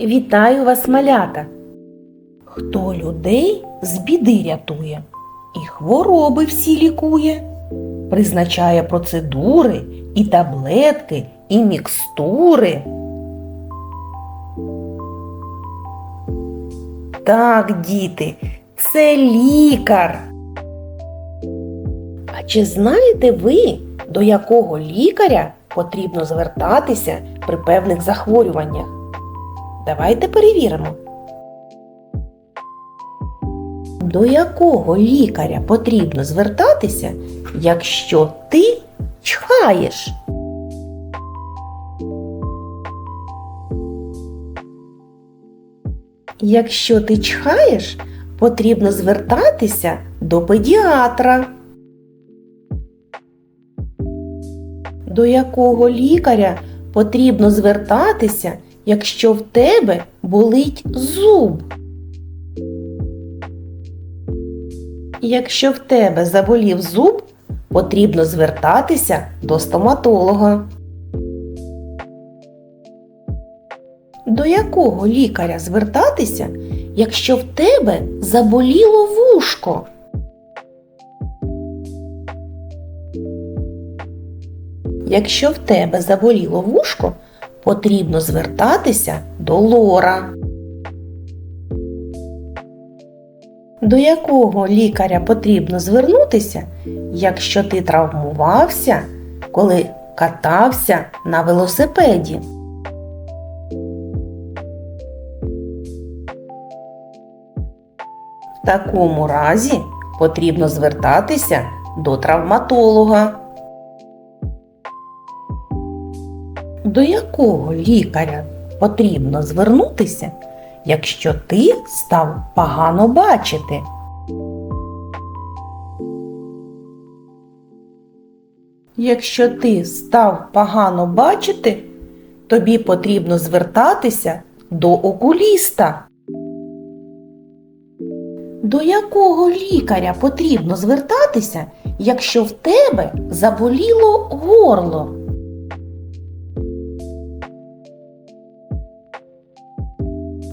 Вітаю вас, малята! Хто людей з біди рятує і хвороби всі лікує, призначає процедури і таблетки, і мікстури. Так, діти, це лікар. А чи знаєте ви, до якого лікаря потрібно звертатися при певних захворюваннях? Давайте перевіримо. До якого лікаря потрібно звертатися, якщо ти чхаєш? Якщо ти чхаєш, потрібно звертатися до педіатра. До якого лікаря потрібно звертатися, якщо в тебе болить зуб? Якщо в тебе заболів зуб, потрібно звертатися до стоматолога. До якого лікаря звертатися, якщо в тебе заболіло вушко? Якщо в тебе заболіло вушко, потрібно звертатися до лора. До якого лікаря потрібно звернутися, якщо ти травмувався, коли катався на велосипеді? В такому разі потрібно звертатися до травматолога. До якого лікаря потрібно звернутися, якщо ти став погано бачити? Якщо ти став погано бачити, тобі потрібно звертатися до окуліста. До якого лікаря потрібно звертатися, якщо в тебе заболіло горло?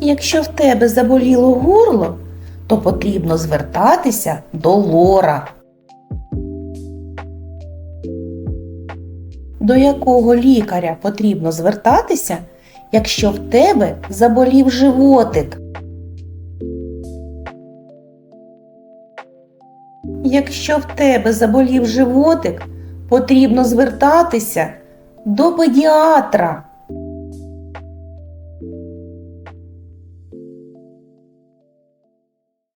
Якщо в тебе заболіло горло, то потрібно звертатися до лора. До якого лікаря потрібно звертатися, якщо в тебе заболів животик? Якщо в тебе заболів животик, потрібно звертатися до педіатра.